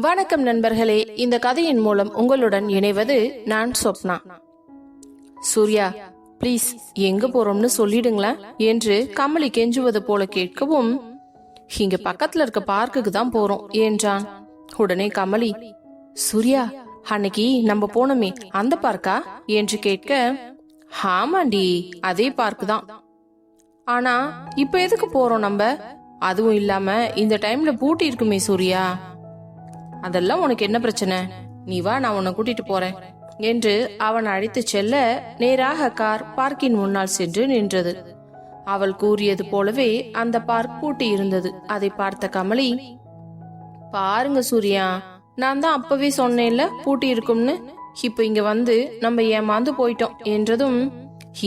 வணக்கம் நண்பர்களே இந்த கதையின் மூலம் உங்களுடன் இணைவது நான் சொப்னா. சூர்யா ப்ளீஸ் எங்க போறோம்னு சொல்லிடுங்களேன் என்று கமலி கெஞ்சுவது போல கேட்கவும் இங்க பக்கத்துல இருக்க பார்க்குக்கு தான் போறோம் என்றான். உடனே கமலி சூர்யா அன்னைக்கு நம்ம போனோமே அந்த பார்க்கா? என்று கேட்க ஆமாண்டி அதே பார்க் தான். ஆனா இப்ப எதுக்கு போறோம் நம்ம? அதுவும் இல்லாம இந்த டைம்ல பூட்டி இருக்குமே சூர்யா. அதெல்லாம் உனக்கு என்ன பிரச்சனை? நீ வா நான் உன்னை கூட்டிட்டு போறேன். என்று அவன் அழைத்து செல்ல நேராக கார் பார்க்கின் முன்னால் சென்று நின்றது. அவள் கூறியது போலவே அந்த பார்க் பூட்டி இருந்தது. அதை பார்த்த கமலி பாருங்க சூர்யா நான் தான் அப்பவே சொன்னேன்ல பூட்டி இருக்கும்னு. இப்ப இங்க வந்து நம்ம ஏமாந்து போயிட்டோம் என்றதும்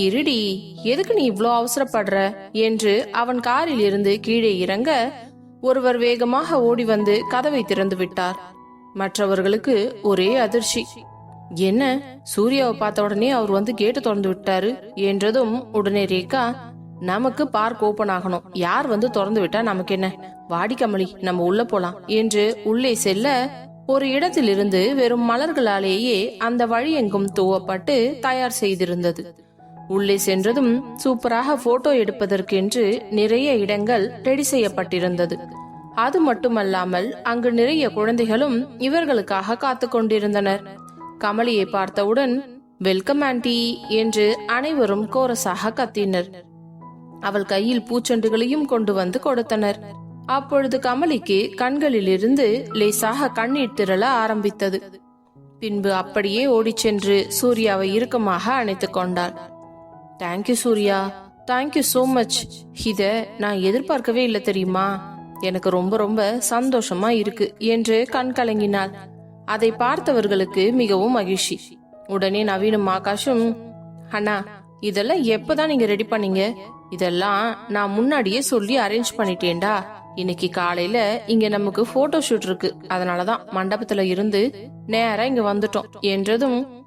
இருடி எதுக்கு நீ இவ்வளோ அவசரப்படுற? என்று அவன் காரில் இருந்து கீழே இறங்க ஒருவர் வேகமாக ஓடி வந்து கதவை திறந்து விட்டார். மற்றவர்களுக்கு ஒரே அதிர்ச்சி. என்ன? சூர்யாவை பார்த்த உடனே அவர் வந்து கேட்டு திறந்து விட்டாரு என்றதும் உடனே ரேகா நமக்கு பார்க் ஓபன் ஆகணும். யார் வந்து திறந்து விட்டா நமக்கு என்ன? வாடிக்கமளி நம்ம உள்ள போலாம். என்று உள்ளே செல்ல ஒரு இடத்திலிருந்து வெறும் மலர்களாலேயே அந்த வழி எங்கும் தூவப்பட்டு தயார் செய்திருந்தது. உள்ளே சென்றதும் சூப்பராக போட்டோ எடுப்பதற்கென்று நிறைய இடங்கள் ரெடி செய்யப்பட்டிருந்தது. அது மட்டுமல்லாமல் அங்கு நிறைய குழந்தைகளும் இவர்களுக்காக காத்து கொண்டிருந்தனர். கமலியை பார்த்தவுடன் வெல்கம் ஆண்டி என்று அனைவரும் கோரஸாக கத்தினர். அவள் கையில் பூச்செண்டுகளையும் கொண்டு வந்து கொடுத்தனர். அப்பொழுது கமலிக்கு கண்களிலிருந்து லேசாக கண்ணீர் திரள ஆரம்பித்தது. பின்பு அப்படியே ஓடிச் சென்று சூர்யாவை இறுக்கமாக அணைத்துக் கொண்டாள். Thank you Surya. Thank you so much இத நான் எதிர்பார்க்கவே இல்லை தெரியுமா? எனக்கு ரொம்ப ரொம்ப சந்தோஷமா இருக்கு என்று கண் கலங்கினாள். அதை பார்த்தவர்களுக்கு மிகவும் மகிழ்ச்சி. உடனே நவீனும் ஆகாஷும் அண்ணா இதெல்லாம் எப்பதான் நீங்க ரெடி பண்ணீங்க? இதெல்லாம் நான் முன்னாடியே சொல்லி அரேஞ்ச் பண்ணிட்டேன்டா. இன்னைக்கு காலையில இங்க நமக்கு போட்டோ ஷூட் இருக்கு. அதனாலதான் மண்டபத்துல இருந்து நேரா இங்க வந்துட்டோம். என்றதும்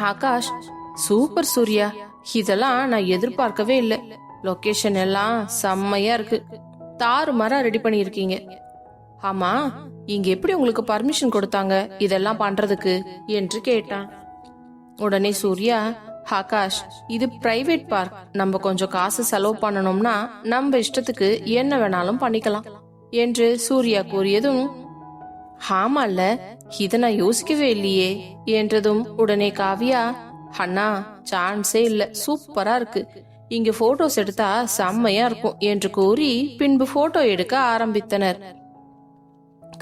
ஆகாஷ் சூப்பர் சூர்யா. இதெல்லாம் நான் எதிர்பார்க்கவே இல்லை. லொகேஷன் எல்லாம் செம்மையா இருக்கு. தாறு மரம் ரெடி பண்ணியிருக்கீங்க. ஆமா இங்க எப்படி உங்களுக்கு பர்மிஷன் கொடுத்தாங்க இதெல்லாம் பண்றதுக்கு என்று கேட்டான். உடனே சூர்யா ஆகாஷ் இது பிரைவேட் பார்க் நம்ம கொஞ்சம் காசு செலவு பண்ணணும்னா நம்ம இஷ்டத்துக்கு என்ன வேணாலும் பண்ணிக்கலாம் என்று சூர்யா கூறியதும் ஆமால்ல இத நான் யோசிக்கவே இல்லையே என்றதும் உடனே காவியா அண்ணா சான்ஸே இல்ல. சூப்பரா இருக்கு. இங்கு போட்டோஸ் எடுத்தா செம்மையா இருக்கும் என்று கூறி பின்பு போட்டோ எடுக்க ஆரம்பித்தனர்.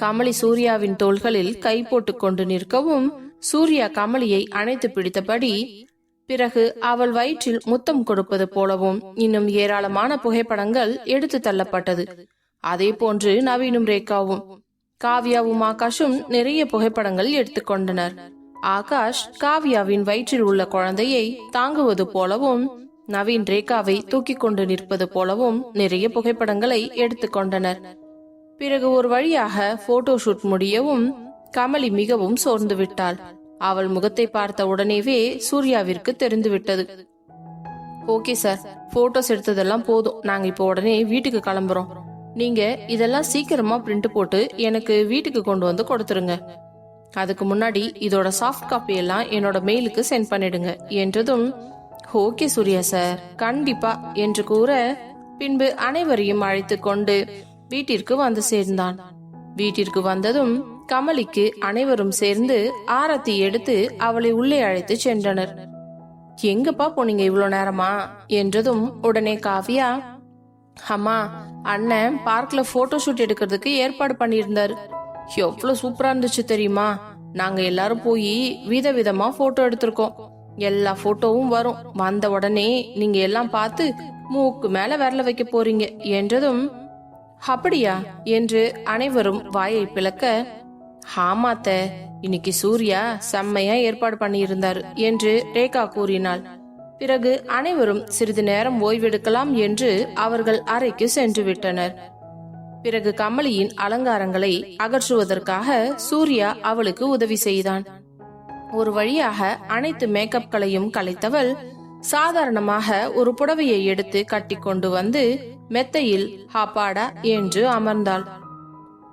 கமலி சூர்யாவின் தோள்களில் கை போட்டு கொண்டு நிற்கவும் சூர்யா கமலியை அணைத்து பிடித்தபடி பிறகு அவள் வயிற்றில் முத்தம் கொடுப்பது போலவும் இன்னும் ஏராளமான புகைப்படங்கள் எடுத்து தள்ளப்பட்டது. அதே போன்று நவீனும் ரேகாவும் காவ்யாவும் ஆகாஷும் நிறைய புகைப்படங்கள் எடுத்துக்கொண்டனர் ஆகாஷ் காவ்யாவின் வயிற்றில் உள்ள குழந்தையை தாங்குவது போலவும் நவீன் ரேகாவை தூக்கிக் கொண்டு நிற்பது போலவும் நிறைய புகைப்படங்களை எடுத்துக்கொண்டனர் பிறகு ஒரு வழியாக போட்டோ ஷூட் முடியவும் கமலி மிகவும் சோர்ந்து விட்டாள். அவள் முகத்தை பார்த்த உடனேவே சூர்யாவிற்கு தெரிந்துவிட்டது ஓகே சார் போட்டோஸ் எடுத்ததெல்லாம் போதும். நாங்க இப்போ உடனே வீட்டுக்கு கிளம்புறோம். நீங்க இதெல்லாம் சீக்கிரமா பிரிண்ட் போட்டு எனக்கு வீட்டுக்கு கொண்டு வந்து கொடுத்துருங்க. அதுக்கு முன்னாடி இதோட சாஃப்ட் காப்பி எல்லாம் என்னோட மெயிலுக்கு சென்ட் பண்ணிடுங்க என்றதும் ஓகே சூர்யா சார் கண்டிப்பா என்று கூற பின்பு அனைவரையும் அழைத்து கொண்டு வீட்டிற்கு வந்து சேர்ந்தான். வீட்டிற்கு வந்ததும் கமலிக்கு அனைவரும் சேர்ந்து ஆரத்தி எடுத்து அவளை உள்ளே அழைத்து சென்றனர். எங்கப்பா போனீங்க இவ்வளோ நேரமா? என்றதும் உடனே காவியா அம்மா அண்ணன் பார்க்ல போட்டோ ஷூட் எடுக்கிறதுக்கு ஏற்பாடு பண்ணியிருந்தாரு. எவ்வளவு சூப்பரா இருந்துச்சு தெரியுமா? நாங்க எல்லாரும் போய் விதவிதமா போட்டோ எடுத்திருக்கோம். எல்லா போட்டோவும் வரும். வந்த உடனே நீங்க எல்லாம் பார்த்து மூக்கு மேல விரல வைக்க போறீங்க என்றதும் அப்படியா? என்று அனைவரும் வாயை பிளக்க ஆமாத்த இன்னைக்கு சூர்யா செம்மையா ஏற்பாடு பண்ணியிருந்தார் என்று ரேகா கூறினாள். பிறகு அனைவரும் சிறிது நேரம் ஓய்வெடுக்கலாம் என்று அவர்கள் அறைக்கு சென்று விட்டனர். பிறகு கமலியின் அலங்காரங்களை அகற்றுவதற்காக சூர்யா அவளுக்கு உதவி செய்தான். ஒரு வழியாக அனைத்து மேக்கப்களையும் கலைத்தவள் சாதாரணமாக ஒரு புடவையை எடுத்து கட்டி கொண்டு வந்து மெத்தையில் ஹாப்பாடா என்று அமர்ந்தாள்.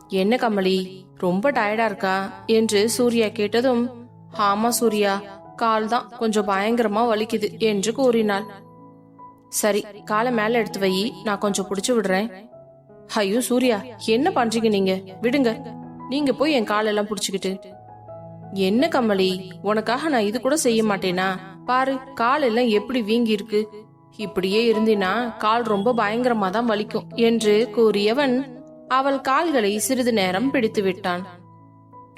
என்ன கமலி ரொம்ப டயர்டா இருக்கா? என்று சூர்யா கேட்டதும் ஆமா சூர்யா கால் தான் கொஞ்சம் பயங்கரமா வலிக்குது என்று கூறினாள். சரி காலை மேல எடுத்து வை நான் கொஞ்சம் புடிச்சு விடுறேன். ஐயோ சூர்யா என்ன பண்றீங்க நீங்க? விடுங்க. நீங்க போய் என் காலெல்லாம் புடிச்சுக்கிட்டு. என்ன கமலி உனக்காக நான் இது கூட செய்ய மாட்டேனா? பாரு கால் எல்லாம் எப்படி வீங்கி இருக்கு இப்படியே இருந்தினா கால் ரொம்ப பயங்கரமா தான் வலிக்கும் என்று கூறியவன் அவள் கால்களை சிறிது நேரம் பிடித்து விட்டான்.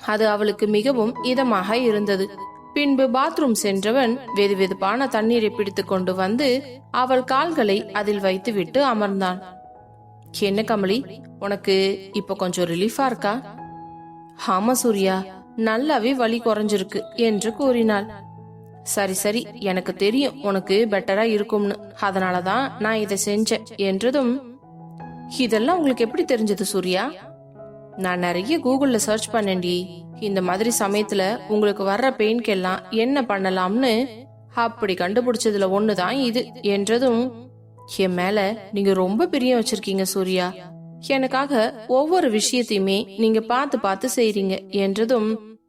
அது அவளுக்கு மிகவும் இதமாக இருந்தது. பின்பு பாத்ரூம் சென்றவன் வெது வெதுப்பான தண்ணீரை பிடித்து கொண்டு வந்து அவள் கால்களை அதில் வைத்துவிட்டு அமர்ந்தான். என்ன கமலி உனக்கு இப்ப கொஞ்சம் ரிலீஃபா இருக்கா? ஆமா சூர்யா நல்லாவே வலி குறைஞ்சிருக்கு என்று கூறினாள். சரி சரி எனக்கு தெரியும் உனக்கு பெட்டரா இருக்கும்னு. அதனாலதான் நான் இதை செஞ்சேன் என்றதும் இதெல்லாம் உங்களுக்கு எப்படி தெரிஞ்சது சூர்யா? நான் நிறைய கூகுள்ல சர்ச் பண்ணேன்டி. இந்த மாதிரி சமயத்துல உங்களுக்கு வர்ற பெயின்கெல்லாம் என்ன பண்ணலாம்னு அப்படி கண்டுபிடிச்சதுல ஒண்ணுதான் இது என்றதும் என் மேல நீங்க ரொம்ப பிரியம் வச்சிருக்கீங்க சூர்யா. எனக்காக ஒவ்வொரு விஷயத்தையுமே நீங்க பார்த்து பார்த்து செய்றீங்க என்றதும்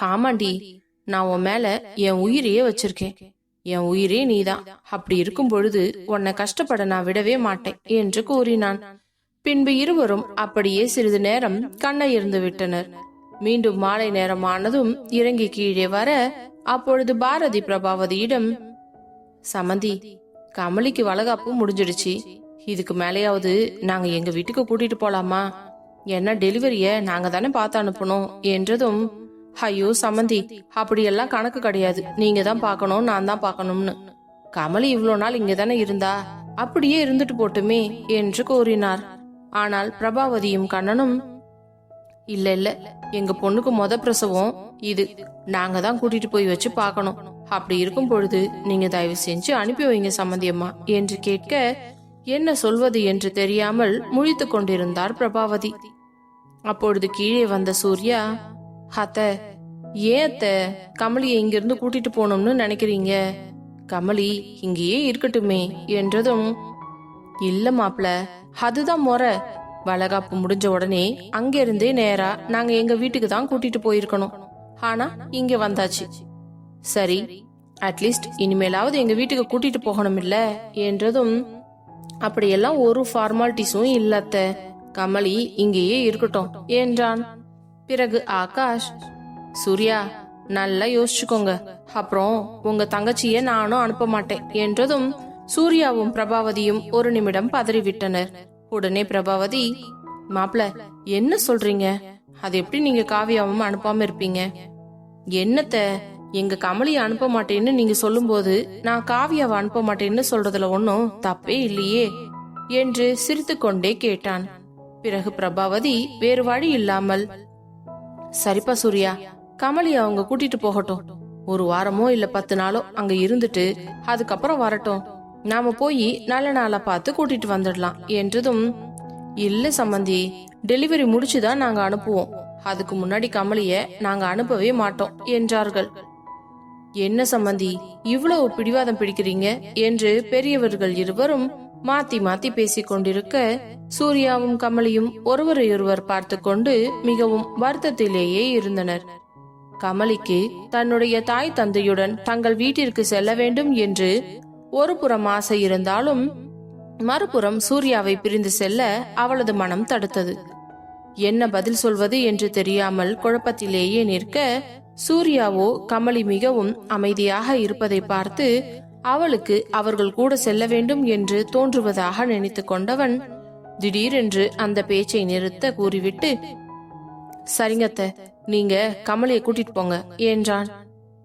ஆமாண்டி நான் உன் மேல என் உயிரையே வச்சிருக்கேன். என் உயிரே நீதான். அப்படி இருக்கும் பொழுது உன்னை கஷ்டப்பட நான் விடவே மாட்டேன் என்று கூறினான். பின்பு இருவரும் அப்படியே சிறிது நேரம் கண்ணை இருந்து விட்டனர். மீண்டும் மாலை நேரமானதும் இறங்கி கீழே வர அப்பொழுது பாரதி பிரபாவதியிடம் சமந்தி கமலிக்கு வளகாப்பு முடிஞ்சிடுச்சு. இதுக்கு மேலேயாவது நாங்க எங்க வீட்டுக்கு கூட்டிட்டு போலாமா? என்ன டெலிவரிய நாங்க தானே பார்த்து அனுப்பணும் என்றதும் ஐயோ சமந்தி அப்படியெல்லாம் கணக்கு கிடையாது. நீங்க தான் பார்க்கணும் நான் தான் பார்க்கணும்னு. கமலி இவ்வளோ நாள் இங்க தானே இருந்தா? அப்படியே இருந்துட்டு போட்டுமே என்று கூறினார். ஆனால் பிரபாவதியும் கண்ணனும் இல்ல இல்ல எங்க பொண்ணுக்கு மொத பிரசவம் இது. நாங்க தான் கூட்டிட்டு போய் வச்சு பார்க்கணும். அப்படி இருக்கும் பொழுது நீங்க தயவு செஞ்சு அனுப்பி வைங்க சம்மந்தியம்மா என்று கேட்க என்ன சொல்வது என்று தெரியாமல் முழித்து கொண்டிருந்தார் பிரபாவதி. அப்பொழுது கீழே வந்த சூர்யா அத்த ஏன் அத்த கமலியை இங்கிருந்து கூட்டிட்டு போகணும்னு நினைக்கிறீங்க? கமலி இங்கேயே இருக்கட்டுமே என்றதும் இல்ல மாப்ள அதுதான் முறை. வளகாப்பு முடிஞ்ச உடனே அங்கிருந்தே நேரா நாங்க எங்க வீட்டுக்கு தான் கூட்டிட்டு போயிருக்கணும். ஆனா இங்க வந்தாச்சு. சரி அட்லீஸ்ட் இனிமேலாவது எங்க வீட்டுக்கு கூட்டிட்டு போகணும் இல்ல என்றதும் அப்படியெல்லாம் ஒரு ஃபார்மாலிட்டிஸும் இல்லத்த கமலி இங்கேயே இருக்கட்டும் என்றான். பிறகு ஆகாஷ் சூர்யா நல்லா யோசிச்சுக்கோங்க. அப்புறம் உங்க தங்கச்சிய நானும் அனுப்ப மாட்டேன் என்றதும் சூர்யாவும் பிரபாவதியும் ஒரு நிமிடம் பதறிவிட்டனர். உடனே பிரபாவதி மாப்ள என்ன சொல்றீங்க? அது எப்படி நீங்க காவியாவும் அனுப்பாம இருப்பீங்க? என்னத்த? எங்க கமலிய அனுப்ப மாட்டேன்னு நீங்க சொல்லும்போது நான் காவியாவை அனுப்ப மாட்டேன்னு சொல்றதுல ஒன்னும் தப்பே இல்லையே என்று சிரித்துக்கொண்டே கேட்டான். பிறகு பிரபாவதி வேறு வழி இல்லாமல் சரிப்பா சூர்யா கமலி அவங்க கூட்டிட்டு போகட்டும். ஒரு வாரமோ இல்ல பத்து நாளோ அங்க இருந்துட்டு அதுக்கப்புறம் வரட்டும். நாம போய் நல்ல நாளா பார்த்து கூட்டிட்டு வந்துடலாம் என்றதும் இல்ல சம்பந்தி டெலிவரி முடிச்சுதான் நாங்க அனுப்புவோம். அதுக்கு முன்னாடி கமலிய நாங்க அனுப்பவே மாட்டோம் என்றார்கள். என்ன சம்பந்தி இவ்வளவு பிடிவாதம் பிடிக்கிறீங்க? என்று பெரியவர்கள் இருவரும் மாத்தி மாத்தி பேசிக் கொண்டிருக்க சூர்யாவும் கமலியும் ஒருவரையொருவர் பார்த்து கொண்டு மிகவும் வருத்தத்திலேயே இருந்தனர். கமலிக்கு தன்னுடைய தாய் தந்தையுடன் தங்கள் வீட்டிற்கு செல்ல வேண்டும் என்று ஒரு புறம் ஆசை இருந்தாலும் மறுபுறம் சூர்யாவை பிரிந்து செல்ல அவளது மனம் தடுத்தது. என்ன பதில் சொல்வது என்று தெரியாமல் குழப்பத்திலேயே நிற்க சூர்யாவோ கமலி மிகவும் அமைதியாக இருப்பதை பார்த்து அவளுக்கு அவர்கள் கூட செல்ல வேண்டும் என்று தோன்றுவதாக நினைத்து கொண்டவன் திடீரென்று அந்த பேச்சை நிறுத்த கூறிவிட்டு சரிங்கத்த நீங்க கமலியை கூட்டிட்டு போங்க என்றான்.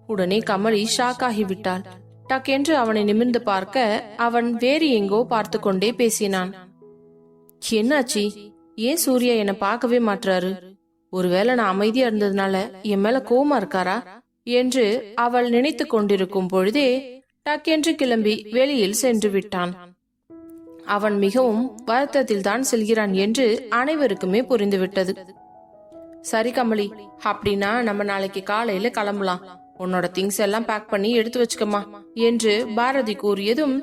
உடனே கமலி ஷாக் ஆகிவிட்டாள் டக்கென்று அவனை நிமிர்ந்து பார்க்க அவன் வேறு எங்கோ பார்த்து கொண்டே பேசினான். என்னாச்சி? ஏன் சூர்யா என்னை பார்க்கவே மாட்றாரு? ஒருவேளை நான் அமைதியா இருந்ததுனால என் மேல கோவமா இருக்காரா என்று அவள் நினைத்து கொண்டிருக்கும் பொழுதே டக்கென்று கிளம்பி வெளியில் சென்று விட்டான். அவன் மிகவும் வருத்தத்தில் தான் செல்கிறான் என்று அனைவருக்குமே புரிந்துவிட்டது. சரி கமலி அப்படின்னா நம்ம நாளைக்கு காலையில கிளம்பலாம். உன்னோட திங்ஸ் எல்லாம் பேக் பண்ணி எடுத்து வச்சுக்கமா என்று பாரதி கூறியதும்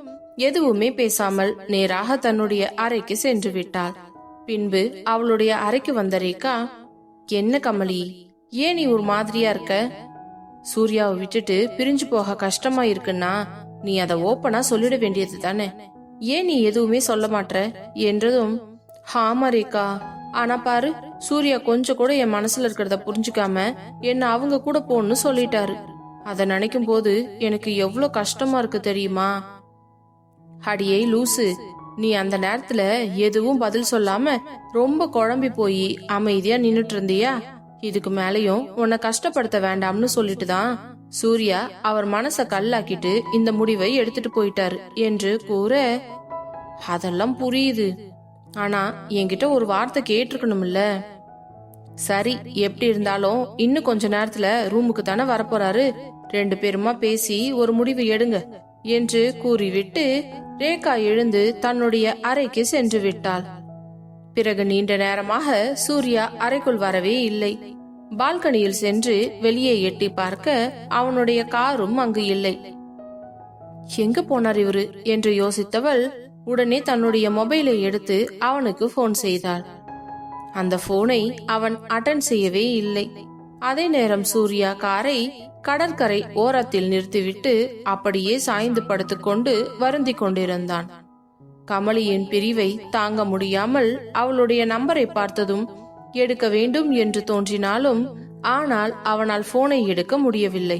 எதுவுமே பேசாமல் நேராக தன்னுடைய அறைக்கு சென்று விட்டாள். பின்பு அவளுடைய அறைக்கு வந்த ரேகா என்ன கமலி? ஏன் நீ ஒரு மாதிரியா இருக்க? சூர்யாவை விட்டுட்டு பிரிஞ்சு போக கஷ்டமா இருக்குன்னா நீ அதை ஓப்பனா சொல்லிட வேண்டியது தானே? ஏன் நீ எதுவுமே சொல்ல மாட்ற? என்றதும் ஆமா ரேகா ஆனா பாரு சூர்யா கொஞ்சம் கூட என் மனசுல இருக்கிறத புரிஞ்சுக்காம என்ன அவங்க கூட போன்னு சொல்லிட்டாரு. அத நினைக்கும் போது எனக்கு எவ்வளவு கஷ்டமா இருக்கு தெரியுமா? அடியே லூசு. நீ அந்த நேரத்துல எதுவும் பதில் சொல்லாம ரொம்ப குழம்பி போய் அமைதியா நின்னுட்டு இருந்தியா? இதுக்கு மேலயும் உன்னை கஷ்டப்படுத்த வேண்டாம்னு சொல்லிட்டு தான் சூர்யா அவர் மனச கல்லாக்கிட்டு இந்த முடிவை எடுத்துட்டு போயிட்டாரு என்று கூற அதெல்லாம் புரியுது. ஆனா என்கிட்ட ஒரு வார்த்தை கேட்டிருக்கணும்ல. சரி எப்படி இருந்தாலும் இன்னும் கொஞ்ச நேரத்துல ரூமுக்கு தானே வரப்போறாரு. ரெண்டு பேருமா பேசி ஒரு முடிவு எடுங்க. என்று கூறிவிட்டு ரேகா எழுந்து தன்னுடைய அறைக்கு சென்று விட்டாள். பிறகு நீண்ட நேரமாக சூர்யா அறைக்குள் வரவே இல்லை. பால்கனியில் சென்று வெளியே எட்டி பார்க்க அவனுடைய காரும் அங்கு இல்லை. எங்க போனார் இவரு? என்று யோசித்தவள் உடனே தன்னுடைய மொபைலை எடுத்து அவனுக்கு போன் செய்தாள். அந்த போனை அவன் அட்டன் செய்யவே இல்லை. அதே நேரம் சூர்யா காரை கடற்கரை ஓரத்தில் நிறுத்திவிட்டு அப்படியே சாய்ந்து படுத்துக்கொண்டு வருந்திக் கொண்டிருந்தான். கமலியின் பிரிவை தாங்க முடியாமல் அவளுடைய நம்பரை பார்த்ததும் எடுக்க வேண்டும் என்று தோன்றினாலும் ஆனால் அவனால் போனை எடுக்க முடியவில்லை.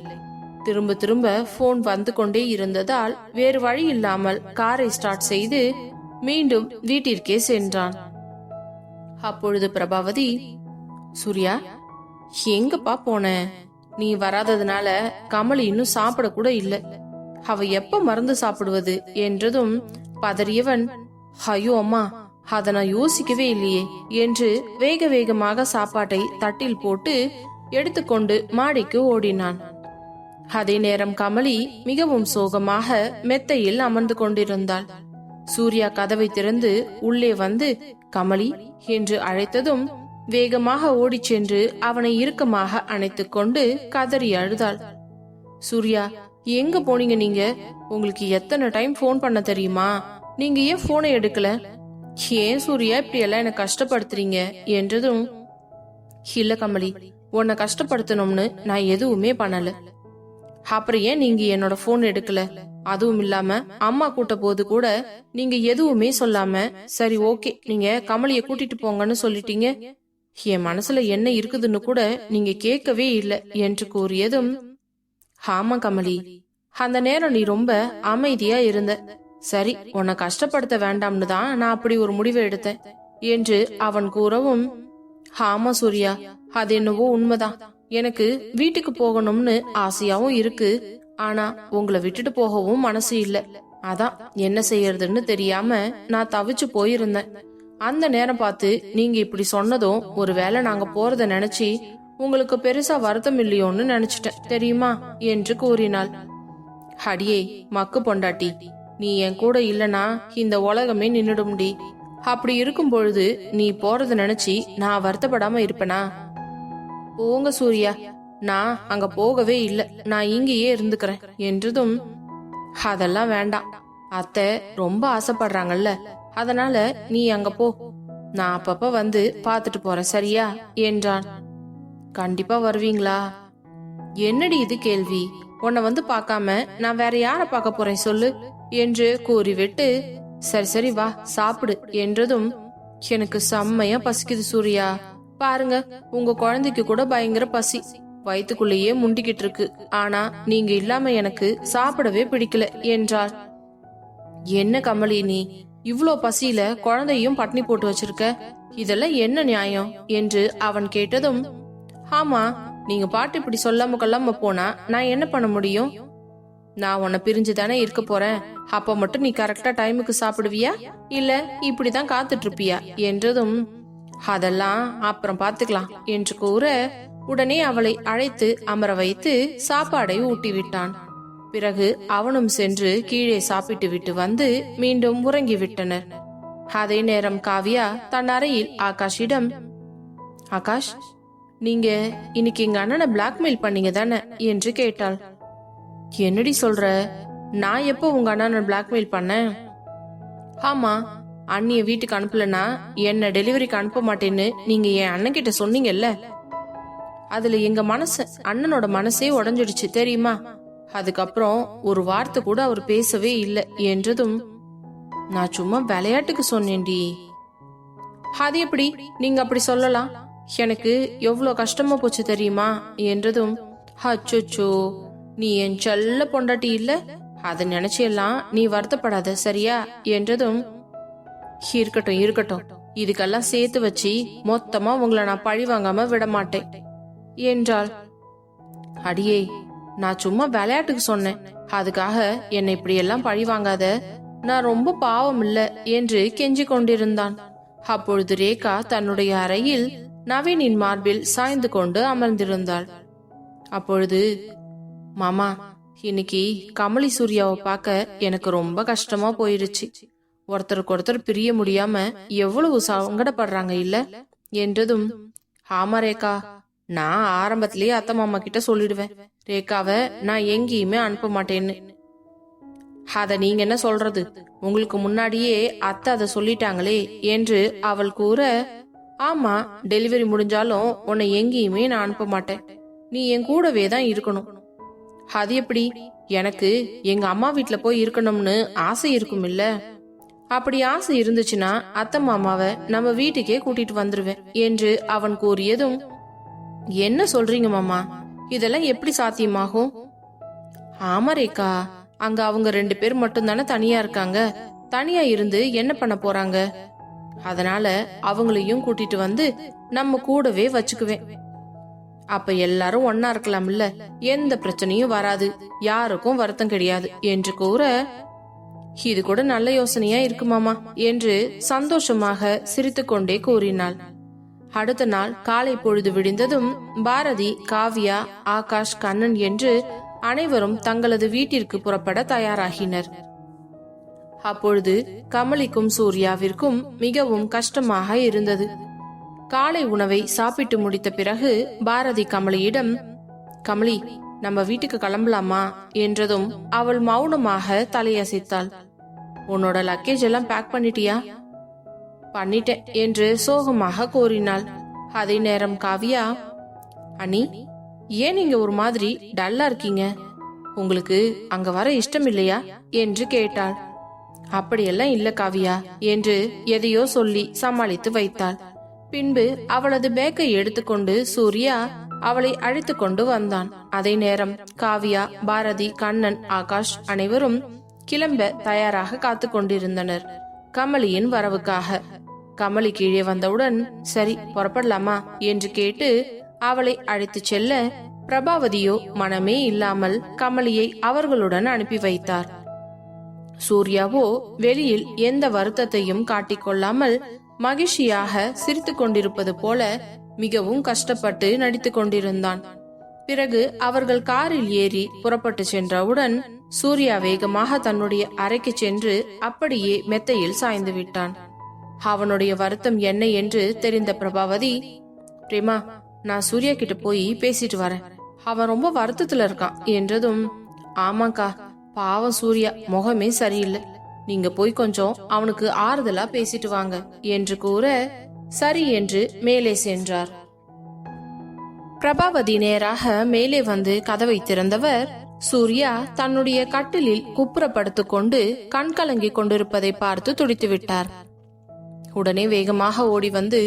திரும்ப திரும்ப போன் வந்து கொண்டே இருந்ததால் வேறு வழி இல்லாமல் காரை ஸ்டார்ட் செய்து மீண்டும் வீட்டிற்கே சென்றான். அப்பொழுது பிரபாவதி சூர்யா எங்கப்பா போன? நீ வராததுனால கமல் இன்னும் சாப்பிட கூட இல்ல. அவ எப்ப மருந்து சாப்பிடுவது என்றதும் பதறியவன் ஐயோ அம்மா அத நான் யோசிக்கவே இல்லையே என்று வேக வேகமாக சாப்பாட்டை தட்டில் போட்டு எடுத்துக்கொண்டு மாடிக்கு ஓடினான். அதே நேரம் கமலி மிகவும் சோகமாக மெத்தையில் அமர்ந்து கொண்டிருந்தாள். சூர்யா கதவை திறந்து உள்ளே வந்து கமலி என்று அழைத்ததும் வேகமாக ஓடிச் சென்று அவனை இறுக்கமாக அணைத்துக் கொண்டு கதறி அழுதாள். சூர்யா எங்க போனீங்க நீங்க? உங்களுக்கு எத்தனை டைம் ஃபோன் பண்ண தெரியுமா? நீங்க ஏன் போனை எடுக்கல? ஏன் சூர்யா இப்படி எல்லாம் என்ன கஷ்டப்படுத்துறீங்க? என்றதும் இல்ல கமலி உன்னை கஷ்டப்படுத்தணும்னு நான் எதுவுமே பண்ணல. அப்புறம் ஏன் நீங்க என்னோட போன் எடுக்கல? அதுவும் இல்லாம அம்மா கூட்ட போது கூட நீங்க எதுவுமே சொல்லாம சரி ஓகே நீங்க கமலிய கூட்டிட்டு போங்கன்னு சொல்லிட்டீங்க. என் மனசுல என்ன இருக்குதுன்னு கூட நீங்க கேட்கவே இல்லை என்று கூறியதும் ஆமா கமலி அந்த நேரம் நீ ரொம்ப அமைதியா இருந்த. சரி உன்னை கஷ்டப்படுத்த வேண்டாம்னு தான் நான் அப்படி ஒரு முடிவை எடுத்தேன் என்று அவன் கூறவும் ஆமா சூர்யா அது என்னவோ உண்மைதான். எனக்கு வீட்டுக்கு போகணும்னு ஆசையாவும் இருக்கு. ஆனா உங்களை விட்டுட்டு போகவும் மனசு இல்ல. அதான் என்ன செய்யறதுன்னு தெரியாம நான் தவிச்சு போயிருந்தேன். அந்த நேரம் பார்த்து நீங்க இப்படி சொன்னதும் ஒருவேளை நாங்க போறத நினைச்சு உங்களுக்கு பெருசா வருத்தம் இல்லையோன்னு நினைச்சிட்டேன். தெரியுமா? என்று கூறினாள். அடியே மக்கு பொண்டாட்டி நீ என் கூட இல்லனா இந்த உலகமே நின்னுடும்டி. அப்படி இருக்கும் பொழுது நீ போறத நினைச்சு நான் வருத்தப்படாம இருப்பேனா? போங்க சூர்யா நான் அங்க போகவே இல்ல. நான் இங்கேயே இருந்துக்கிறேன் என்றதும் அதெல்லாம் வேண்டாம். அத்தை ரொம்ப ஆசைப்படுறாங்கல்ல. அதனால நீ அங்க போ. நான் அப்பப்ப வந்து பாத்துட்டு போறேன் சரியா? என்றான். கண்டிப்பா வருவீங்களா? என்னடி இது கேள்வி? உன்னை வந்து பார்க்காம நான் வேற யார பார்க்க போறேன் சொல்லு? என்று கூறிவிட்டு சரி சரி வா சாப்பிடு என்றதும் எனக்கு செம்மையா பசிக்குது சூர்யா. பாருங்க உங்க குழந்தைக்கு கூட பயங்கர பசி. வயிற்றுக்குள்ளேயே முண்டிக்கிட்டு இருக்கு. ஆனா நீங்க இல்லாம எனக்கு சாப்பிடவே பிடிக்கல என்றார் என்ன கமலி நீ இவ்வளோ பசியில குழந்தையும் பட்னி போட்டு வச்சிருக்க. இதெல்லாம் என்ன நியாயம்? என்று அவன் கேட்டதும் ஆமா நீங்க பாட்டு இப்படி சொல்லாம கொல்லாம போனா நான் என்ன பண்ண முடியும்? நான் உன்னை பிரிஞ்சு தானே இருக்க போறேன். அப்ப மட்டும் நீ கரெக்டா டைமுக்கு சாப்பிடுவியா? இல்ல இப்படிதான் காத்துட்டு இருப்பியா என்றதும் அதெல்லாம் அப்புறம் பாத்துக்கலாம் என்று கூற உடனே அவளை அழைத்து அமர வைத்து சாப்பாடை ஊட்டி விட்டான் பிறகு அவனும் சென்று கீழே சாப்பிட்டு விட்டு வந்து மீண்டும் உறங்கிவிட்டனர். அதே நேரம் காவியா தன் அறையில் ஆகாஷிடம் ஆகாஷ் நீங்க இன்னைக்கு எங்க அண்ணனை பிளாக்மெயில் பண்ணீங்க தானே? என்று கேட்டாள். என்னடி சொல்ற? நான் எப்போ உங்க அண்ணனை பிளாக்மெயில் பண்ணேன்? ஆமா அண்ணிய வீட்டுக்கு அனுப்பலனா என்ன டெலிவரிக்கு அனுப்ப மாட்டேன்னு நீங்க என் அண்ணன் கிட்ட சொன்னீங்கல்ல? அதுல எங்க மனசு அண்ணனோட மனசே உடஞ்சிடுச்சு தெரியுமா? அதுக்கப்புறம் ஒரு வார்த்தை கூட அவர் பேசவே இல்லை என்றதும் நான் சும்மா விளையாட்டுக்கு சொன்னேன்டி. அது எப்படி? நீங்க அப்படி சொல்லலாம். எனக்கு எவ்வளோ கஷ்டமா போச்சு தெரியுமா? என்றதும் அச்சோச்சோ நீ என் செல்ல பொண்டாட்டி இல்ல. அதை நினைச்செல்லாம் நீ வருத்தப்படாத சரியா? என்றதும் இருக்கட்டும் இருக்கட்டும். இதுக்கெல்லாம் சேர்த்து வச்சு மொத்தமா உங்களை நான் பழி வாங்காம விட மாட்டேன். என்றாள். அடியே நான் சும்மா விளையாட்டுக்கு சொன்னேன். அதுக்காக என்னை இப்படி எல்லாம் பழி வாங்காத. நான் ரொம்ப பாவம் இல்ல என்று கெஞ்சி கொண்டிருந்தான். அப்பொழுது ரேகா தன்னுடைய அறையில் நவீனின் மார்பில் சாய்ந்து கொண்டு அமர்ந்திருந்தாள். அப்பொழுது மாமா இன்னைக்கு கமலி சூர்யாவை பார்க்க எனக்கு ரொம்ப கஷ்டமா போயிருச்சு. ஒருத்தருக்கு ஒருத்தர் பிரிய முடியாம எவ்வளவு சங்கடப்படுறாங்க இல்ல? என்றதும் ஆமா ரேகா நான் ஆரம்பத்திலேயே அத்தை மாமா கிட்ட சொல்லிடுவேன். ரேகாவை நான் எங்கேயுமே அனுப்ப மாட்டேன்னு அத நீங்க என்ன சொல்றது? உங்களுக்கு முன்னாடியே அத்தை அதை சொல்லிட்டாங்களே என்று அவள் கூற ஆமா டெலிவரி முடிஞ்சாலும் உன்னை எங்கேயுமே நான் அனுப்ப மாட்டேன் நீ என் கூடவே தான் இருக்கணும். அது எப்படி? எனக்கு எங்க அம்மா வீட்ல போய் இருக்கணும்னு ஆசை இருக்கும் இல்ல? அப்படி ஆசை இருந்துச்சுன்னா அத்தை மாமாவை நம்ம வீட்டுக்கே கூட்டிட்டு வந்துருவேன் என்று அவன் கூறியதும் என்ன சொல்றீங்க மாமா? இதெல்லாம் எப்படி சாத்தியமாகும்? ஆமா ரேகா. அங்க அவங்க ரெண்டு பேர் மட்டும் தானே தனியா இருக்காங்க. தனியா இருந்து என்ன பண்ண போறாங்க? அதனால அவங்களையும் கூட்டிட்டு வந்து நம்ம கூடவே வச்சுக்குவேன். அப்ப எல்லாரும் ஒன்னா இருக்கலாம்ல? எந்த பிரச்சனையும் வராது. யாருக்கும் வருத்தம் கிடையாது. என்று கூற இது கூட நல்ல யோசனையா இருக்குமாமா என்று சந்தோஷமாக சிரித்துக்கொண்டே கூறினாள். அடுத்த நாள் காலை பொழுது விடிந்ததும் பாரதி காவ்யா ஆகாஷ் கண்ணன் என்று அனைவரும் தங்களது வீட்டிற்கு புறப்பட தயாராகினர். அப்பொழுது கமலிக்கும் சூர்யாவிற்கும் மிகவும் கஷ்டமாக இருந்தது. காலை உணவை சாப்பிட்டு முடித்த பிறகு பாரதி கமலியிடம் கமலி நம்ம வீட்டுக்கு கிளம்பலாமா? என்றதும் அவள் மௌனமாக தலையசைத்தாள். உன்னோட லக்கேஜ் எல்லாம் பேக் பண்ணிட்டியா? பண்ணிட்டேன் என்று சோகமாக கூறினாள். அதே நேரம் காவியா அனி ஏன் நீங்க ஒரு மாதிரி டல்லா இருக்கீங்க? உங்களுக்கு அங்க வர இஷ்டம் இல்லையா என்று கேட்டாள். அப்படியெல்லாம் இல்ல காவியா என்று எதையோ சொல்லி சமாளித்து வைத்தாள். பின்பு அவளது பேக்கை எடுத்துக்கொண்டு சூர்யா அவளை அழைத்து கொண்டு வந்தான். அதே நேரம் காவியா பாரதி கண்ணன் ஆகாஷ் அனைவரும் கிளம்ப தயாராக காத்து கொண்டிருந்தனர். கமலியின் வரவுக்காக கமலி கீழே வந்தவுடன் சரி புறப்படலாமா? என்று கேட்டு அவளை அழைத்துச் செல்ல பிரபாவதியோ மனமே இல்லாமல் கமலியை அவர்களுடன் அனுப்பி வைத்தார். சூர்யாவோ வெளியில் எந்த வருத்தத்தையும் காட்டிக்கொள்ளாமல் மகிழ்ச்சியாக சிரித்துக் கொண்டிருப்பது போல மிகவும் கஷ்டப்பட்டு நடித்துக் கொண்டிருந்தான். பிறகு அவர்கள் காரில் ஏறி புறப்பட்டு சென்றவுடன் சூர்யா வேகமாக தன்னுடைய அறைக்கு சென்று அப்படியே மெத்தையில் சாய்ந்து விட்டான். அவனுடைய வருத்தம் என்ன என்று தெரிந்த பிரபாவதி பிரேமா நான் சூர்யா கிட்ட போய் பேசிட்டு வரேன். அவன் ரொம்ப வருத்தத்துல இருக்கான். என்றதும் ஆமாக்கா பாவம் சூர்யா முகமே சரியில்லை. நீங்க போய் கொஞ்சம் அவனுக்கு ஆறுதலா பேசிட்டு வாங்க என்று கூற சரி என்று மேலே சென்றார். பிரபாவதி நேராக மேலே வந்து கதவை திறந்தவர் சூர்யா தன்னுடைய கட்டிலில் குப்புறப்படுத்திக் கொண்டு கண்கலங்கி கொண்டிருப்பதை பார்த்து துடித்து விட்டார் உடனே வேகமாக ஓடி வந்து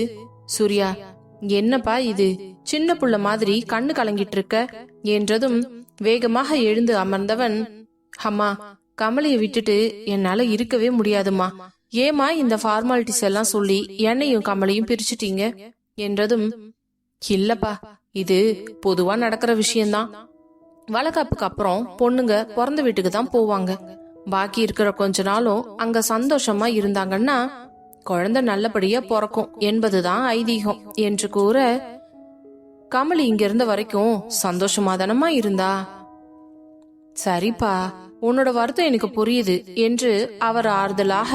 சூர்யா என்னப்பா இது? சின்ன புள்ள மாதிரி கண்ணு கலங்கிட்டு இருக்க என்றதும் வேகமாக எழுந்து அமர்ந்தவன் அம்மா கமலையை விட்டுட்டு என்னால இருக்கவே முடியாதுமா ஏமா இந்த ஃபார்மாலிட்டிஸ் எல்லாம் சொல்லி என்னையும் கமலையும் பிரிச்சுட்டீங்க? என்றதும் இல்லப்பா இது பொதுவா நடக்கிற விஷயம்தான். வளகாப்புக்கு அப்புறம் பொண்ணுங்க பிறந்த வீட்டுக்கு தான் போவாங்க. பாக்கி இருக்கிற கொஞ்ச நாளும் அங்க சந்தோஷமா இருந்தாங்கன்னா குழந்தை நல்லபடியா பிறக்கும் என்பதுதான் ஐதீகம் என்று கூற கமலி இங்கிருந்த வரைக்கும் சந்தோஷமா தானமா இருந்தா? சரிப்பா உன்னோட வருத்தம் எனக்கு புரியுது என்று அவர் ஆறுதலாக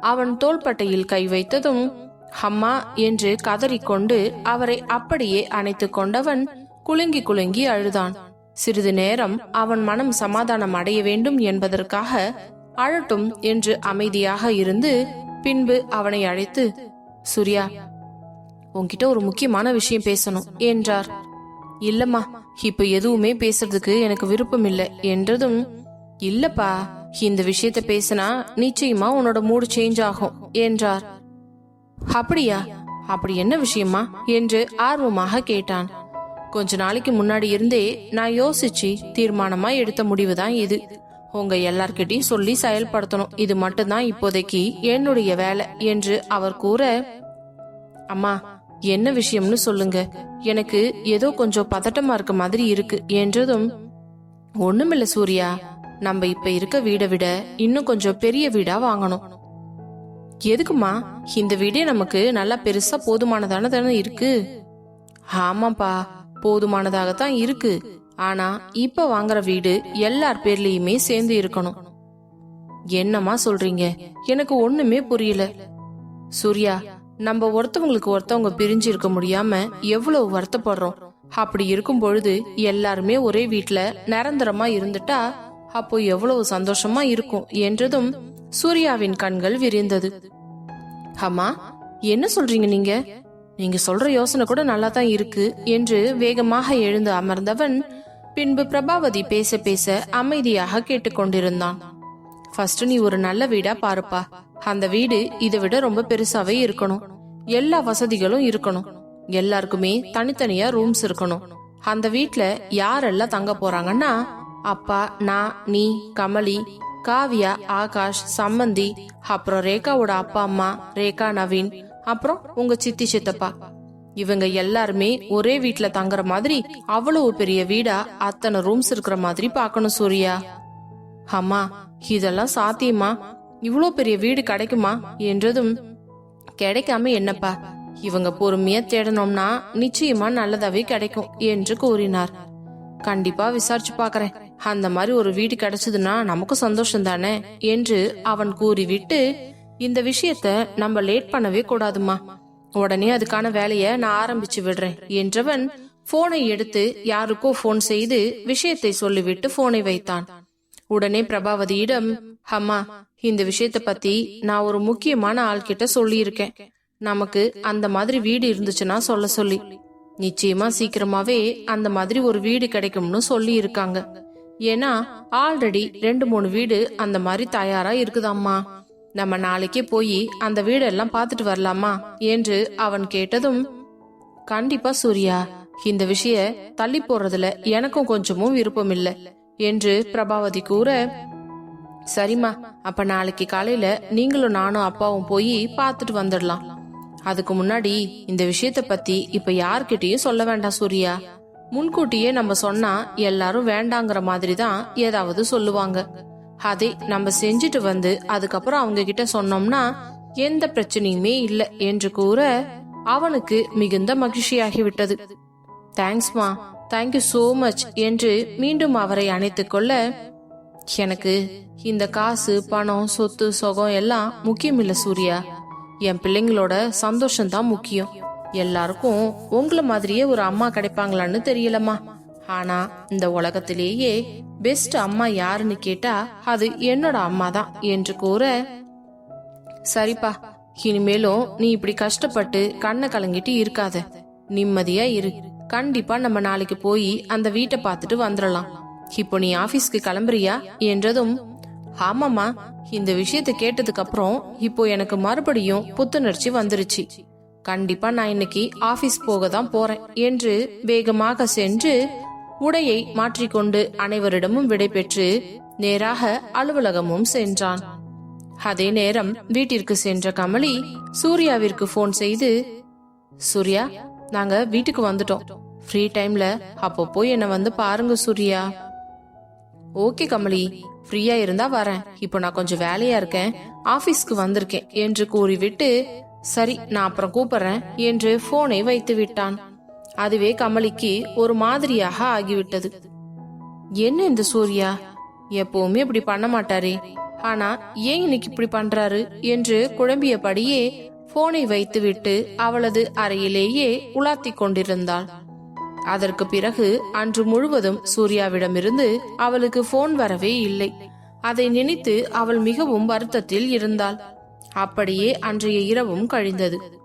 அவன் தோள்பட்டையில் கை வைத்ததும் அம்மா என்று கதறிக்கொண்டு அவரை அப்படியே அணைத்து கொண்டவன் குலுங்கி குலுங்கி அழுதான். சிறிது நேரம் அவன் மனம் சமாதானம் அடைய வேண்டும் என்பதற்காக அழட்டும் என்று அமைதியாக இருந்து பின்பு அவனை அழைத்து சூர்யா உன்கிட்ட ஒரு முக்கியமான விஷயம் பேசணும் என்றார். இல்லம்மா இப்ப எதுவுமே பேசுறதுக்கு எனக்கு விருப்பம் இல்லை என்றதும் இல்லப்பா இந்த விஷயத்த பேசினா நிச்சயமா உன்னோட மூடு சேஞ்ச் ஆகும் என்றார். அப்படியா அப்படி என்ன விஷயமா என்று ஆர்வமாக கேட்டான். கொஞ்ச நாளைக்கு முன்னாடி இருந்தே நான் யோசிச்சு தீர்மானமா எடுத்த முடிவு தான் இது. உங்க எல்லார்கிட்டையும் சொல்லி செயல்படுத்தணும். இது மட்டும்தான் இப்போதைக்கு என்னுடைய வேலை என்று அவர் கூற அம்மா என்ன விஷயம்னு சொல்லுங்க. எனக்கு ஏதோ கொஞ்சம் பதட்டமா இருக்க மாதிரி இருக்கு என்றதும் ஒண்ணுமில்ல சூர்யா. நம்ம இப்ப இருக்க வீடை விட இன்னும் கொஞ்சம் பெரிய வீடா வாங்கணும். எதுக்குமா இந்த வீடே நமக்கு நல்லா பெருசா போதுமானதான தானே இருக்கு? ஆமாப்பா போதுமானதாகத்தான் இருக்கு. ஆனா இப்ப வாங்குற வீடு எல்லார் பேர்லயுமே சேர்ந்து இருக்கணும். என்னம்மா சொல்றீங்க? எனக்கு ஒண்ணுமே புரியல. சூர்யா நம்ம ஒருத்தவங்களுக்கு ஒருத்தவங்க பிரிஞ்சு இருக்க முடியாம எவ்வளவு வருத்தப்படுறோம். அப்படி இருக்கும் பொழுது எல்லாருமே ஒரே வீட்டுல நிரந்தரமா இருந்துட்டா அப்போ எவ்வளவு சந்தோஷமா இருக்கும் என்றதும் சூர்யாவின் கண்கள் விரிந்தது. அம்மா என்ன சொல்றீங்க நீங்க? நீங்க சொல்ற யோசனை கூட நல்லா தான் இருக்கு என்று வேகமாக எழுந்து அமர்ந்தவன் பின்பு பிரபாவதி பேச பேச அமைதியாக கேட்டுக்கொண்டிருந்தான். ஃபர்ஸ்ட் நீ ஒரு நல்ல வீடா பாருப்பா. அந்த வீடு இதை விட ரொம்ப பெருசாவே இருக்கணும். எல்லா வசதிகளும் இருக்கணும். எல்லாருக்குமே தனித்தனியா ரூம்ஸ் இருக்கணும். அந்த வீட்ல யாரெல்லாம் தங்க போறாங்கன்னா அப்பா நான் நீ கமலி காவியா ஆகாஷ் சம்மந்தி அப்புறம் ரேகாவோட அப்பா அம்மா ரேகா நவீன் அப்புறம் உங்க சித்தி சித்தப்பா. இவங்க எல்லாருமே ஒரே வீட்ல தங்குற மாதிரி அவ்வளவு பெரிய வீடா அத்தனை ரூம்ஸ் இருக்கிற மாதிரி பார்க்கணும் சூர்யா. அம்மா இதெல்லாம் சாத்தியமா? இவ்வளோ பெரிய வீடு கிடைக்குமா? என்றதும் கிடைக்காம என்னப்பா இவங்க பொறுமையா தேடணும்னா நிச்சயமா நல்லதாவே கிடைக்கும் என்று கூறினார். கண்டிப்பா விசாரிச்சு பாக்குறேன் அந்த மாதிரி ஒரு வீடு கிடைச்சதுன்னா நமக்கும் சந்தோஷம் தானே என்று அவன் கூறிவிட்டு இந்த விஷயத்த நம்ம லேட் பண்ணவே கூடாதுமா உடனே அதுக்கான வேலைய நான் ஆரம்பிச்சு விடுறேன் என்றவன் போனை எடுத்து யாருக்கோ போன் செய்து விஷயத்தை சொல்லிவிட்டு போனை வைத்தான். உடனே பிரபாவதியிடம் ஹம்மா இந்த விஷயத்த பத்தி நான் ஒரு முக்கியமான ஆள்கிட்ட சொல்லியிருக்கேன். நமக்கு அந்த மாதிரி வீடு இருந்துச்சுன்னா சொல்ல சொல்லி. நிச்சயமா சீக்கிரமாவே அந்த மாதிரி ஒரு வீடு கிடைக்கும்னு சொல்லி இருக்காங்க ஏன்னா ஆல்ரெடி ரெண்டு மூணு வீடு அந்த மாதிரி தயாரா இருக்குதாம்மா? நம்ம நாளைக்கே போய் அந்த வீடெல்லாம் பார்த்துட்டு வரலாமா? என்று அவன் கேட்டதும் கண்டிப்பா சூர்யா இந்த விஷய தள்ளி போறதுல எனக்கும் கொஞ்சமும் விருப்பம் இல்ல என்று பிரபாவதி கூற சரிம்மா அப்ப நாளைக்கு காலையில நீங்களும் நானும் அப்பாவும் போய் பார்த்துட்டு வந்துடலாம். அதுக்கு முன்னாடி இந்த விஷயத்த பத்தி இப்ப யார்கிட்டயும் சொல்ல வேண்டாம் சூர்யா. முன்கூட்டியே நம்ம சொன்னா எல்லாரும் வேண்டாங்கிற மாதிரி தான் ஏதாவது சொல்லுவாங்க. அதை நம்ம செஞ்சுட்டு வந்து அதுக்கப்புறம் அவங்க கிட்ட சொன்னோம்னா எந்த பிரச்சனையுமே இல்லை என்று கூற அவனுக்கு மிகுந்த மகிழ்ச்சியாகி விட்டது தேங்க்ஸ்மா தேங்க்யூ சோ மச் என்று மீண்டும் அவரை அணைத்து கொள்ள எனக்கு இந்த காசு பணம் சொத்து சுகம் எல்லாம் முக்கியம் இல்லை சூர்யா. என் பிள்ளைங்களோட சந்தோஷம் தான் முக்கியம். எல்லாருக்கும் உங்களை மாதிரியே ஒரு அம்மா கிடைப்பாங்களான்னு தெரியலம்மா. ஆனா இந்த உலகத்திலேயே பெஸ்ட் அம்மா யாருன்னு கேட்டா அது என்னோட அம்மா தான் என்று கூற சரிப்பா இனிமேலும் நீ இப்படி கஷ்டப்பட்டு கண்ணை கலங்கிட்டு இருக்காத. நிம்மதியா இரு. கண்டிப்பா நம்ம நாளைக்கு போய் அந்த வீட்டை பார்த்துட்டு வந்துடலாம். இப்போ நீ ஆபீஸ்க்கு கிளம்புறியா? என்றதும் ஆமாமா இந்த விஷயத்தை கேட்டதுக்கு அப்புறம் இப்போ எனக்கு மறுபடியும் புத்துணர்ச்சி வந்துருச்சு. கண்டிப்பா நான் இன்னைக்கு ஆபீஸ் போக தான் போறேன் என்று வேகமாக சென்று உடையை மாற்றிக்கொண்டு அனைவரிடமும் விடைபெற்று நேராக அலுவலகமும் சென்றான். அதே நேரம் வீட்டிற்கு சென்ற கமலி சூர்யாவிற்கு போன் செய்து சூர்யா நாங்க வீட்டுக்கு வந்துட்டோம். ஃப்ரீ டைம்ல அப்போ போய் என்ன வந்து பாருங்க சூர்யா. ஓகே கமலி ஃப்ரீயா இருந்தா வரேன். இப்போ நான் கொஞ்சம் வேலையா இருக்கேன். ஆபீஸ்க்கு வந்திருக்கேன். என்று கூறிவிட்டு சரி நான் அப்புறம் கூப்பிடுறேன் என்று போனை வைத்து விட்டான். அதுவே கமலிக்கு ஒரு மாதிரியாக ஆகிவிட்டது. என்ன இந்த சூர்யா? எப்பவுமே இப்படி பண்ண மாட்டாரே. ஆனா ஏன் இன்னைக்கு இப்படி பண்றாரு? என்று குழம்பியபடியே போனை வைத்துவிட்டு அவளது அறையிலேயே உலாத்திக் கொண்டிருந்தாள். அதற்கு பிறகு அன்று முழுவதும் சூர்யாவிடமிருந்து அவளுக்கு போன் வரவே இல்லை. அதை நினைத்து அவள் மிகவும் வருத்தத்தில் இருந்தாள். அப்படியே அன்றைய இரவும் கழிந்தது.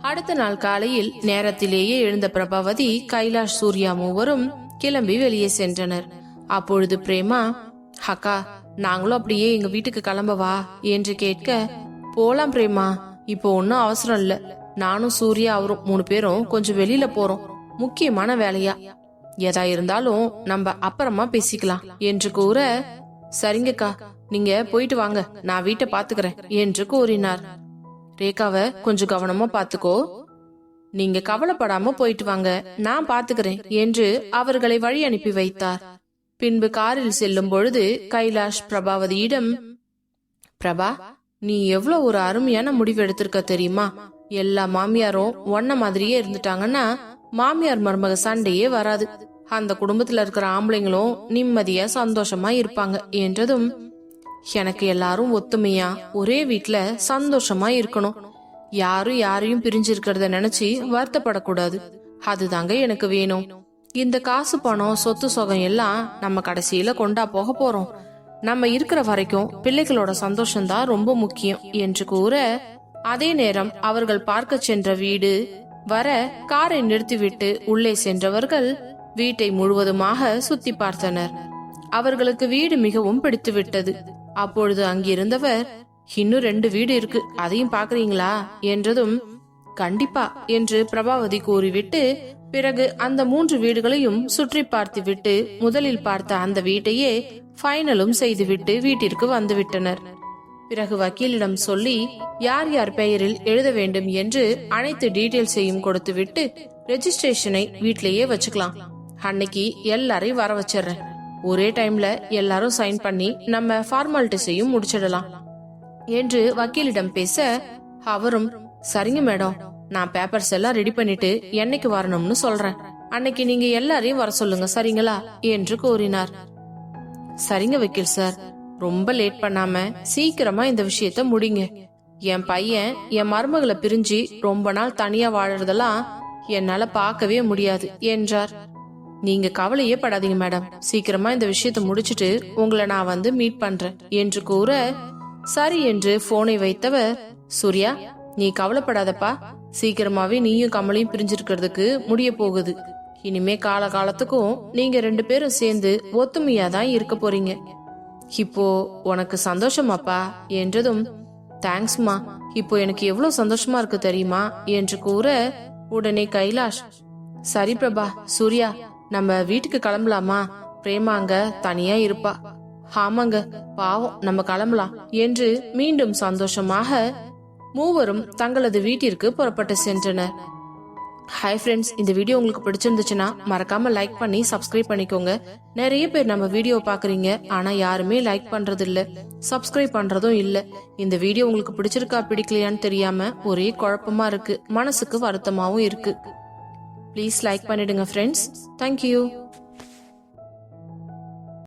அடுத்த நாள் காலையில் நேரத்திலேயே எழுந்த பிரபாவதி கைலாஷ் சூர்யா மூவரும் கிளம்பி வெளியே சென்றனர். அப்பொழுது பிரேமா ஹக்கா நாங்களும் அப்படியே எங்க வீட்டுக்கு கிளம்பவா என்று கேட்க போலாம் பிரேமா இப்போ ஒன்னும் அவசரம் இல்ல. நானும் சூர்யா அவரும் மூணு பேரும் கொஞ்சம் வெளியில போறோம். முக்கியமான வேலையா? எதா இருந்தாலும் நம்ம அப்புறமா பேசிக்கலாம் என்று கூற சரிங்கக்கா நீங்க போயிட்டு வாங்க. நான் வீட்டை பாத்துக்கிறேன் என்று கூறினார். ரேகாவை கொஞ்சம் கவனமா பாத்துக்கோ. நீங்க கவலைப்படாம போயிட்டு வாங்க. நான் பாத்துக்கிறேன் என்று அவர்களை வழி அனுப்பி வைத்தார். பின்பு காரில் செல்லும் பொழுது கைலாஷ் பிரபாவதியிடம் பிரபா நீ எவ்வளவு ஒரு அருமையான முடிவு எடுத்திருக்க தெரியுமா? எல்லா மாமியாரும் ஒன்ன மாதிரியே இருந்துட்டாங்கன்னா மாமியார் மருமக சண்டையே வராது. அந்த குடும்பத்துல இருக்கிற ஆம்பளைங்களும் நிம்மதியா சந்தோஷமா இருப்பாங்க என்றதும் எனக்கு எல்லாரும் ஒத்துமையா ஒரே வீட்ல சந்தோஷமா இருக்கணும். யாரும் யாரையும் பிரிஞ்சிருக்கிறத நினைச்சு வருத்தப்படக்கூடாது. அதுதாங்க எனக்கு வேணும். இந்த காசு பணம் சொத்து சொகம் எல்லாம் நம்ம கடைசியில கொண்டா போக போறோம். நம்ம இருக்கிற வரைக்கும் பிள்ளைகளோட சந்தோஷம்தான் ரொம்ப முக்கியம் என்று கூற அதே நேரம் அவர்கள் பார்க்க சென்ற வீடு வர காரை நிறுத்திவிட்டு உள்ளே சென்றவர்கள் வீட்டை முழுவதுமாக சுத்தி பார்த்தனர். அவர்களுக்கு வீடு மிகவும் பிடித்துவிட்டது. அப்பொழுது அங்கிருந்தவர் இன்னும் ரெண்டு வீடு இருக்கு அதையும் பாக்குறீங்களா என்றதும் கண்டிப்பா என்று பிரபாவதி கூறிவிட்டு பிறகு அந்த மூன்று வீடுகளையும் சுற்றி பார்த்துவிட்டு முதலில் பார்த்த அந்த வீட்டையே ஃபைனலும் செய்துவிட்டு வீட்டிற்கு வந்துவிட்டனர். பிறகு வக்கீலிடம் சொல்லி யார் யார் பெயரில் எழுத வேண்டும்? என்று அனைத்து டீடைல்ஸையும் கொடுத்துவிட்டு ரெஜிஸ்ட்ரேஷனை வீட்டிலேயே வச்சுக்கலாம். அன்னைக்கு எல்லாரையும் வர வச்சிடுறேன். ஒரே டைம்ல எல்லாரும் சைன் பண்ணி நம்ம ஃபார்மாலிட்டிஸையும் முடிச்சிடலாம். என்று வக்கீலிடம் பேச அவரும் சரிங்க மேடம். நான் பேப்பர்ஸ் எல்லாம் ரெடி பண்ணிட்டு என்னைக்கு வரணும்னு சொல்றேன். அன்னைக்கு நீங்க எல்லாரையும் வர சொல்லுங்க சரிங்களா? என்று கூறினார். சரிங்க வக்கீல் சார். ரொம்ப லேட் பண்ணாம சீக்கிரமா இந்த விஷயத்த முடிங்க. என் பையன் என் மருமகளை பிரிஞ்சு ரொம்ப நாள் தனியா வாழறதெல்லாம் என்னால பார்க்கவே முடியாது என்றார். நீங்க கவலையே படாதீங்க மேடம். சீக்கிரமா இந்த விஷயத்தை முடிச்சிட்டு உங்களை நான் வந்து மீட் பண்றேன் என்று கூற சரி என்று போனை வைத்தவர் சூர்யா நீ கவலைப்படாதப்பா. சீக்கிரமாவே நீயும் கமலையும் பிரிஞ்சிருக்கிறதுக்கு முடிய போகுது. இனிமே கால காலத்துக்கும் நீங்க ரெண்டு பேரும் சேர்ந்து ஒத்துமையா தான் இருக்க போறீங்க. இப்போ உனக்கு சந்தோஷமாப்பா? என்றதும் தேங்க்ஸ்மா. இப்போ எனக்கு எவ்வளவு சந்தோஷமா இருக்கு தெரியுமா? என்று கூற உடனே கைலாஷ் சரி பிரபா சூர்யா நம்ம வீட்டுக்கு கிளம்பலாமா? பிரேமா அங்க தனியா இருப்பா. ஆமாங்க பாவம் நம்ம கிளம்பலாம் என்று மீண்டும் சந்தோஷமாக மூவரும் தங்களது வீட்டிற்கு புறப்பட்டு சென்றனர். ஹாய் ஃப்ரெண்ட்ஸ் இந்த வீடியோ உங்களுக்கு பிடிச்சிருந்துச்சுன்னா மறக்காம லைக் பண்ணி சப்ஸ்கிரைப் பண்ணிக்கோங்க. நிறைய பேர் நம்ம வீடியோ பாக்குறீங்க ஆனா யாருமே லைக் பண்றது இல்ல சப்ஸ்கிரைப் பண்றதும் இல்ல. இந்த வீடியோ உங்களுக்கு பிடிச்சிருக்கா பிடிக்கலையான்னு தெரியாம ஒரே குழப்பமா இருக்கு மனசுக்கு வருத்தமாவும் இருக்கு. ப்ளீஸ் லைக் பண்ணிடுங்க ஃப்ரெண்ட்ஸ் தேங்க்யூ